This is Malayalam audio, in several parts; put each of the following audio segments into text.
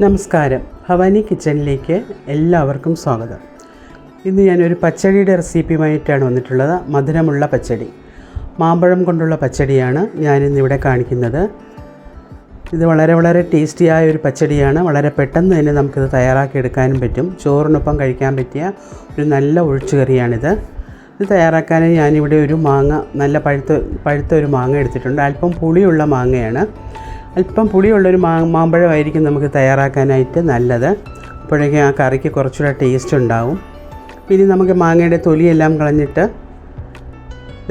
നമസ്കാരം. ഭവാനി കിച്ചണിലേക്ക് എല്ലാവർക്കും സ്വാഗതം. ഇന്ന് ഞാനൊരു പച്ചടിയുടെ റെസിപ്പിയുമായിട്ടാണ് വന്നിട്ടുള്ളത്. മധുരമുള്ള പച്ചടി. മാമ്പഴം കൊണ്ടുള്ള പച്ചടിയാണ് ഞാനിന്നിവിടെ കാണിക്കുന്നത്. ഇത് വളരെ വളരെ ടേസ്റ്റിയായ ഒരു പച്ചടിയാണ്. വളരെ പെട്ടെന്ന് തന്നെ നമുക്കിത് തയ്യാറാക്കിയെടുക്കാനും പറ്റും. ചോറിനൊപ്പം കഴിക്കാൻ പറ്റിയ ഒരു നല്ല ഒഴിച്ചുകറിയാണിത്. ഇത് തയ്യാറാക്കാൻ ഞാനിവിടെ ഒരു മാങ്ങ നല്ല പഴുത്ത പഴുത്ത ഒരു മാങ്ങ എടുത്തിട്ടുണ്ട്. അല്പം പുളിയുള്ള മാങ്ങയാണ്. അല്പം പുളിയുള്ളൊരു മാ മാമ്പഴമായിരിക്കും നമുക്ക് തയ്യാറാക്കാനായിട്ട് നല്ലത്. അപ്പോഴേക്കും ആ കറിക്ക് കുറച്ചുകൂടെ ടേസ്റ്റ് ഉണ്ടാവും. ഇനി നമുക്ക് മാങ്ങയുടെ തൊലിയെല്ലാം കളഞ്ഞിട്ട്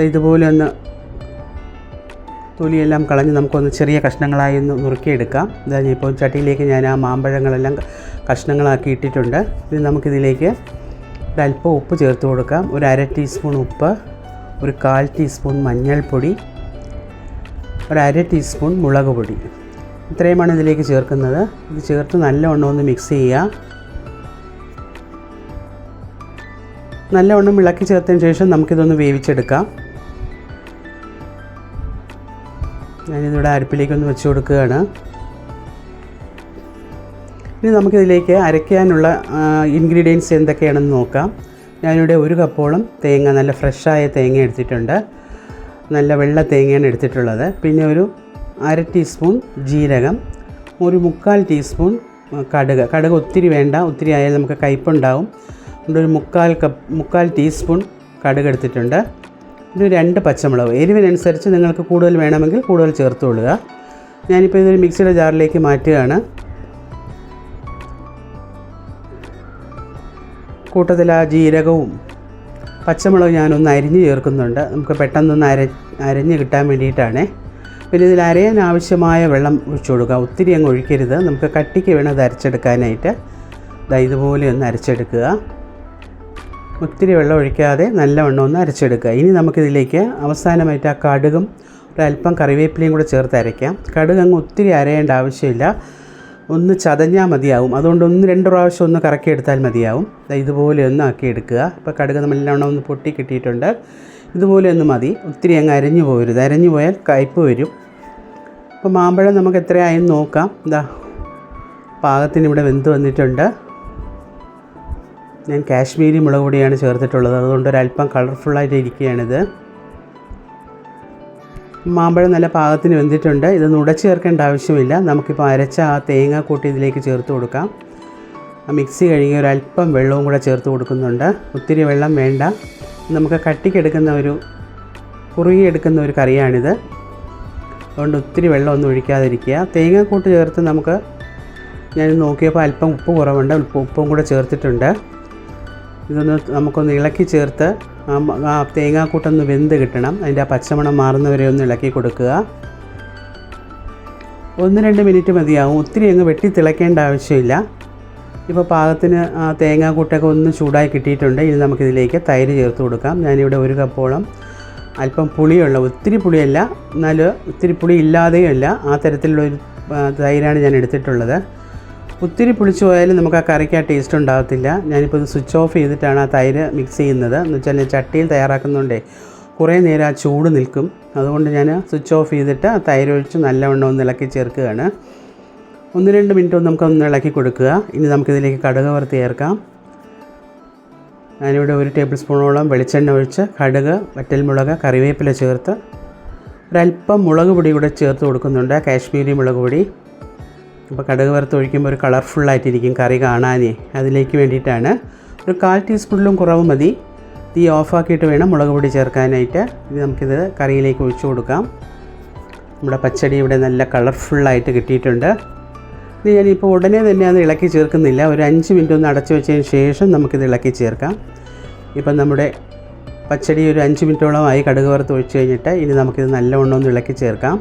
ഇതുപോലെ ഒന്ന് തൊലിയെല്ലാം കളഞ്ഞ് നമുക്കൊന്ന് ചെറിയ കഷ്ണങ്ങളായി ഒന്ന് നുറുക്കിയെടുക്കാം. ഇതാ ഇപ്പോൾ ചട്ടിയിലേക്ക് ഞാൻ ആ മാമ്പഴങ്ങളെല്ലാം കഷ്ണങ്ങളാക്കി ഇട്ടിട്ടുണ്ട്. ഇനി നമുക്കിതിലേക്ക് ഒരല്പം ഉപ്പ് ചേർത്ത് കൊടുക്കാം. ഒരു അര ടീസ്പൂൺ ഉപ്പ് ഒരു കാൽ ടീസ്പൂൺ മഞ്ഞൾപ്പൊടി ഒരു അര ടീസ്പൂൺ മുളക് പൊടി. ഇത്രയുമാണ് ഇതിലേക്ക് ചേർക്കുന്നത്. ഇത് ചേർത്ത് നല്ലവണ്ണം ഒന്ന് മിക്സ് ചെയ്യുക. നല്ലവണ്ണം ഇളക്കി ചേർത്തതിന് ശേഷം നമുക്കിതൊന്ന് വേവിച്ചെടുക്കാം. ഞാനിതിവിടെ അരപ്പിലേക്കൊന്ന് വെച്ച് കൊടുക്കുകയാണ്. ഇനി നമുക്കിതിലേക്ക് അരയ്ക്കാനുള്ള ഇൻഗ്രീഡിയൻസ് എന്തൊക്കെയാണെന്ന് നോക്കാം. ഞാനിവിടെ ഒരു കപ്പോളം തേങ്ങ നല്ല ഫ്രഷായ തേങ്ങ എടുത്തിട്ടുണ്ട്. നല്ല വെള്ള തേങ്ങയാണ് എടുത്തിട്ടുള്ളത്. പിന്നെ ഒരു അര ടീസ്പൂൺ ജീരകം ഒരു മുക്കാൽ ടീസ്പൂൺ കടുക്. കടുക് ഒത്തിരി വേണ്ട ഒത്തിരി ആയാൽ നമുക്ക് കയ്പുണ്ടാവും. അതുകൊണ്ട് ഒരു മുക്കാൽ കപ്പ് മുക്കാൽ ടീസ്പൂൺ കടുക് എടുത്തിട്ടുണ്ട്. ഒരു രണ്ട് പച്ചമുളക്. എരിവിനനുസരിച്ച് നിങ്ങൾക്ക് കൂടുതൽ വേണമെങ്കിൽ കൂടുതൽ ചേർത്ത് കൊള്ളുക. ഞാനിപ്പോൾ ഇതൊരു മിക്സിയുടെ ജാറിലേക്ക് മാറ്റുകയാണ്. കൂട്ടത്തിൽ ആ ജീരകവും പച്ചമുളക് ഞാനൊന്ന് അരിഞ്ഞ് ചേർക്കുന്നുണ്ട്. നമുക്ക് പെട്ടെന്നൊന്ന് അര അരഞ്ഞ് കിട്ടാൻ വേണ്ടിയിട്ടാണ്. പിന്നെ ഇതിൽ അരയാൻ ആവശ്യമായ വെള്ളം ഒഴിച്ചു കൊടുക്കുക. ഒത്തിരി അങ്ങ് ഒഴിക്കരുത്. നമുക്ക് കട്ടിക്ക് വേണം അത് അരച്ചെടുക്കാനായിട്ട്. ദാ ഇതുപോലെ ഒന്ന് അരച്ചെടുക്കുക. ഒത്തിരി വെള്ളം ഒഴിക്കാതെ നല്ലവണ്ണം ഒന്ന് അരച്ചെടുക്കുക. ഇനി നമുക്കിതിലേക്ക് അവസാനമായിട്ട് ആ കടുകും ഒരല്പം കറിവേപ്പിലയും കൂടെ ചേർത്ത് അരയ്ക്കാം. കടുക് അങ്ങ് ഒത്തിരി അരയേണ്ട ആവശ്യമില്ല. ഒന്ന് ചതഞ്ഞാൽ മതിയാവും. അതുകൊണ്ട് ഒന്ന് രണ്ട് പ്രാവശ്യം ഒന്ന് കറക്കി എടുത്താൽ മതിയാവും. ഇതുപോലെ ഒന്ന് ആക്കി എടുക്കുക. ഇപ്പോൾ കടുക് നമ്മളെല്ലാം ഒന്ന് പൊട്ടി കിട്ടിയിട്ടുണ്ട്. ഇതുപോലെ ഒന്ന് മതി. ഒത്തിരി അങ്ങ് അരഞ്ഞു പോകരുത് അരഞ്ഞു പോയാൽ കയ്പ്പ് വരും. അപ്പോൾ മാമ്പഴം നമുക്ക് എത്രയായെന്ന് നോക്കാം. ഇതാ പാകത്തിന് ഇവിടെ വെന്ത് വന്നിട്ടുണ്ട്. ഞാൻ കാശ്മീരി മുളക് പൊടിയാണ് ചേർത്തിട്ടുള്ളത്. അതുകൊണ്ട് ഒരല്പം കളർഫുള്ളായിട്ട് ഇരിക്കുകയാണിത് മാമ്പഴം നല്ല പാകത്തിന് വെന്തിട്ടുണ്ട്. ഇത് നുടച്ച് ചേർക്കേണ്ട ആവശ്യമില്ല. നമുക്കിപ്പോൾ അരച്ച ആ തേങ്ങ കൂട്ടി ഇതിലേക്ക് ചേർത്ത് കൊടുക്കാം. മിക്സി കഴുകി ഒരല്പം വെള്ളവും കൂടെ ചേർത്ത് കൊടുക്കുന്നുണ്ട്. ഒത്തിരി വെള്ളം വേണ്ട. നമുക്ക് കട്ടിക്കെടുക്കുന്ന ഒരു കുറുകിയെടുക്കുന്ന ഒരു കറിയാണിത്. അതുകൊണ്ട് ഒത്തിരി വെള്ളമൊന്നും ഒഴിക്കാതിരിക്കുക. തേങ്ങാക്കൂട്ട് ചേർത്ത് നമുക്ക് ഞാൻ നോക്കിയപ്പോൾ അല്പം ഉപ്പ് കുറവുണ്ട്. ഉപ്പും കൂടെ ചേർത്തിട്ടുണ്ട്. ഇതൊന്ന് നമുക്കൊന്ന് ഇളക്കി ചേർത്ത് ആ തേങ്ങാക്കൂട്ടൊന്ന് വെന്ത് കിട്ടണം. അതിന്റെ ആ പച്ചമണം മാറുന്നവരെ ഒന്ന് ഇളക്കി കൊടുക്കുക. ഒന്ന് രണ്ട് മിനിറ്റ് മതിയാവും. ഒത്തിരി അങ്ങ് വെട്ടി തിളയ്ക്കേണ്ട ആവശ്യമില്ല. ഇപ്പോൾ പാകത്തിന് ആ തേങ്ങാക്കൂട്ടൊക്കെ ഒന്ന് ചൂടായി കിട്ടിയിട്ടുണ്ട്. ഇനി നമുക്കിതിലേക്ക് തൈര് ചേർത്ത് കൊടുക്കാം. ഞാനിവിടെ ഒരു കപ്പോളം അല്പം പുളിയുള്ള ഒത്തിരി പുളിയല്ല എന്നാൽ ഒത്തിരി പുളി ഇല്ലാതെയല്ല ആ തരത്തിലുള്ള ഒരു തൈരാണ് ഞാൻ എടുത്തിട്ടുള്ളത്. ഒത്തിരി പുളിച്ചു പോയാലും നമുക്ക് ആ കറിക്ക് ആ ടേസ്റ്റ് ഉണ്ടാകത്തില്ല. ഞാനിപ്പോൾ ഇത് സ്വിച്ച് ഓഫ് ചെയ്തിട്ടാണ് ആ തൈര് മിക്സ് ചെയ്യുന്നത്. എന്ന് വെച്ചാൽ ഞാൻ ചട്ടിയിൽ തയ്യാറാക്കുന്നതുകൊണ്ടേ കുറേ നേരം ആ ചൂട് നിൽക്കും. അതുകൊണ്ട് ഞാൻ സ്വിച്ച് ഓഫ് ചെയ്തിട്ട് ആ തൈര് ഒഴിച്ച് നല്ലവണ്ണം ഒന്ന് ഇളക്കി ചേർക്കുകയാണ്. ഒന്ന് രണ്ട് മിനിറ്റ് ഒന്ന് നമുക്കൊന്ന് ഇളക്കി കൊടുക്കുക. ഇനി നമുക്കിതിലേക്ക് കടുക് വറുത്ത് ചേർക്കാം. ഞാനിവിടെ ഒരു ടേബിൾ സ്പൂണോളം വെളിച്ചെണ്ണ ഒഴിച്ച് കടുക് വറ്റൽമുളക് കറിവേപ്പില ചേർത്ത് ഒരല്പം മുളക് പൊടി കൂടെ ചേർത്ത് കൊടുക്കുന്നുണ്ട്. കാശ്മീരി മുളക് പൊടി. അപ്പോൾ കടുക് വറുത്ത് ഒഴിക്കുമ്പോൾ ഒരു കളർഫുള്ളായിട്ടിരിക്കും കറി കാണാനേ. അതിലേക്ക് വേണ്ടിയിട്ടാണ് ഒരു കാൽ ടീസ്പൂണിലും കുറവ് മതി. തീ ഓഫാക്കിയിട്ട് വേണം മുളക് പൊടി ചേർക്കാനായിട്ട്. ഇത് നമുക്കിത് കറിയിലേക്ക് ഒഴിച്ചു കൊടുക്കാം. നമ്മുടെ പച്ചടി ഇവിടെ നല്ല കളർഫുള്ളായിട്ട് കിട്ടിയിട്ടുണ്ട്. ഇത് ഞാനിപ്പോൾ ഉടനെ തന്നെ അത് ഇളക്കി ചേർക്കുന്നില്ല. ഒരു അഞ്ച് മിനിറ്റ് ഒന്ന് അടച്ചു വെച്ചതിന് ശേഷം നമുക്കിത് ഇളക്കി ചേർക്കാം. ഇപ്പം നമ്മുടെ പച്ചടി ഒരു അഞ്ച് മിനിറ്റോളമായി കടുക് വറുത്ത് ഒഴിച്ച് കഴിഞ്ഞിട്ട് ഇനി നമുക്കിത് നല്ലവണ്ണം ഒന്ന് ഇളക്കി ചേർക്കാം.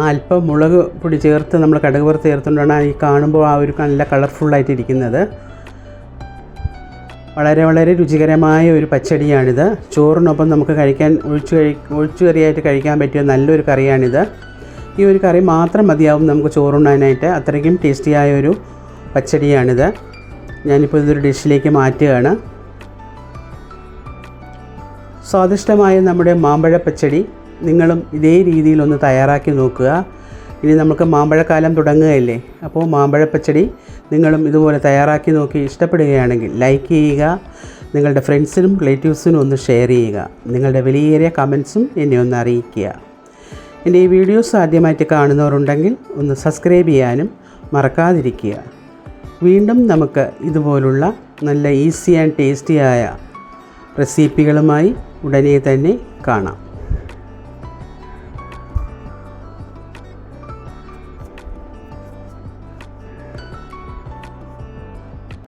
അല്പം മുളക് പൊടി ചേർത്ത് നമ്മൾ കടുക് വറുത്ത് ചേർത്തുകൊണ്ടാണ് ഈ കാണുമ്പോൾ ആ ഒരു നല്ല കളർഫുള്ളായിട്ട് ഇരിക്കുന്നത് വളരെ വളരെ രുചികരമായ ഒരു പച്ചടിയാണിത്. ചോറിനൊപ്പം നമുക്ക് കഴിക്കാൻ ഒഴിച്ചു കഴി ഒഴിച്ചു കറിയായിട്ട് കഴിക്കാൻ പറ്റിയ നല്ലൊരു കറിയാണിത്. ഈ ഒരു കറി മാത്രം മതിയാവും നമുക്ക് ചോറുണ്ണാനായിട്ട്. അത്രയ്ക്കും ടേസ്റ്റിയായ ഒരു പച്ചടിയാണിത്. ഞാനിപ്പോൾ ഇതൊരു ഡിഷിലേക്ക് മാറ്റുകയാണ്. സ്വാദിഷ്ടമായ നമ്മുടെ മാമ്പഴ പച്ചടി നിങ്ങളും ഇതേ രീതിയിലൊന്ന് തയ്യാറാക്കി നോക്കുക. ഇനി നമുക്ക് മാമ്പഴക്കാലം തുടങ്ങുകയല്ലേ? അപ്പോൾ മാമ്പഴ പച്ചടി നിങ്ങളും ഇതുപോലെ തയ്യാറാക്കി നോക്കി ഇഷ്ടപ്പെടുകയാണെങ്കിൽ ലൈക്ക് ചെയ്യുക. നിങ്ങളുടെ ഫ്രണ്ട്സിനും റിലേറ്റീവ്സിനും ഒന്ന് ഷെയർ ചെയ്യുക. നിങ്ങളുടെ വിലയേറിയ കമൻസും എന്നെ ഒന്ന് അറിയിക്കുക. എന്റെ ഈ വീഡിയോസ് ആദ്യമായിട്ട് കാണുന്നവരുണ്ടെങ്കിൽ ഒന്ന് സബ്സ്ക്രൈബ് ചെയ്യാനും മറക്കാതിരിക്കുക. വീണ്ടും നമുക്ക് ഇതുപോലുള്ള നല്ല ഈസി ആൻഡ് ടേസ്റ്റിയായ റെസിപ്പികളുമായി ഉടനെ തന്നെ കാണാം.